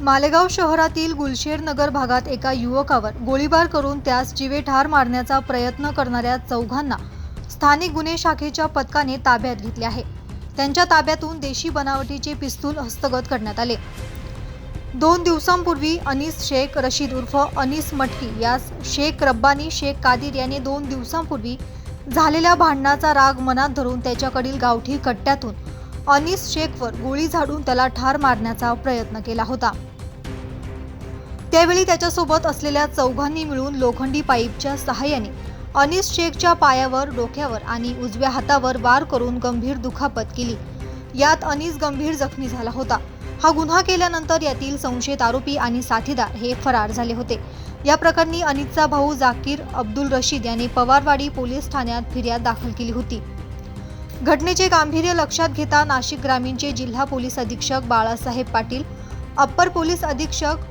मालेगाव शहरातील गुलशेर नगर भागात एका युवकावर गोळीबार करून त्यास जीवे ठार मारण्याचा प्रयत्न करणाऱ्या चौघांना स्थानिक गुन्हे शाखेच्या पथकाने ताब्यात घेतले आहे. त्यांच्या ताब्यातून देशी बनावटीचे पिस्तूल हस्तगत करण्यात आले. दोन दिवसांपूर्वी अनीस शेख रशीद उर्फ अनीस मटकी यास शेख रब्बानी शेख कादिर याने दोन दिवसांपूर्वी झालेल्या भांडणाचा राग मनात धरून त्याच्याकडील गावठी कट्ट्यातून अनीस शेखवर गोळी झाडून त्याला ठार मारण्याचा प्रयत्न केला होता. त्यावेळी त्याच्यासोबत असलेल्या चौघांनी मिळून लोखंडी पाईपच्या सहाय्याने अनीस शेखच्या पायावर डोक्यावर आणि उजव्या हातावर वार करून गंभीर दुखापत केली. यात अनिस गंभीर जखमी झाला होता. हा गुन्हा केल्यानंतर यातील संशयित आरोपी आणि साथीदार हे फरार झाले होते. या प्रकरणी अनिसचा भाऊ जाकीर अब्दुल रशीद यांनी पवारवाडी पोलीस ठाण्यात फिर्याद दाखल केली होती. घटनेचे गांभीर्य लक्षात घेता नाशिक ग्रामीणचे जिल्हा पोलीस अधीक्षक बाळासाहेब पाटील अप्पर पोलीस अधीक्षक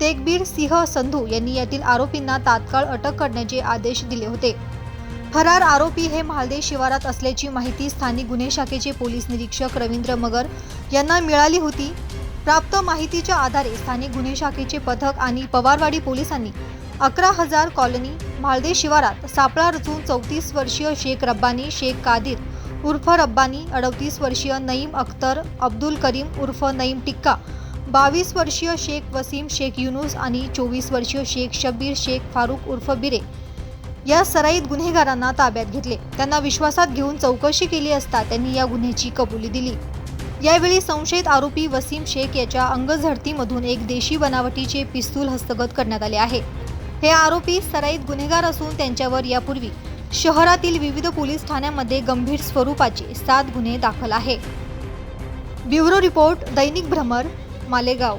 तेगबीर सिंह संधू यांनी यातील आरोपींना तात्काळ अटक करण्याचे आदेश दिले होते. फरार आरोपी हे म्हालदे शिवारात असल्याची माहिती स्थानिक गुन्हे शाखेचे पोलीस निरीक्षक रवींद्र मगर यांना मिळाली होती. प्राप्त माहितीच्या आधारे स्थानिक गुन्हे शाखेचे पथक आणि पवारवाडी पोलिसांनी अकरा हजार कॉलनी म्हाळदे शिवारात सापळा रचून चौतीस वर्षीय शेख रब्बानी शेख कादिर उर्फ रब्बानी अडतीस वर्षीय नईम अख्तर अब्दुल करीम उर्फ नईम टिक्का बावीस वर्षीय शेख वसीम शेख युनुस आणि चोवीस वर्षीय शेख शब्बीर शेख फारूक उर्फ बिरे. या सराईत गुन्हेगारांना ताब्यात घेतले. त्यांना विश्वासात घेऊन चौकशी केली असता त्यांनी या गुन्ह्याची कबुली दिली. यावेळी संशयित आरोपी वसीम शेख याच्या अंगझडतीमधून एक देशी बनावटीचे पिस्तूल हस्तगत करण्यात आले आहे. हे आरोपी सराईत गुन्हेगार असून त्यांच्यावर यापूर्वी शहरातील विविध पोलीस ठाण्यांमध्ये गंभीर स्वरूपाचे सात गुन्हे दाखल आहे. ब्युरो रिपोर्ट दैनिक भ्रमर मालेगाव.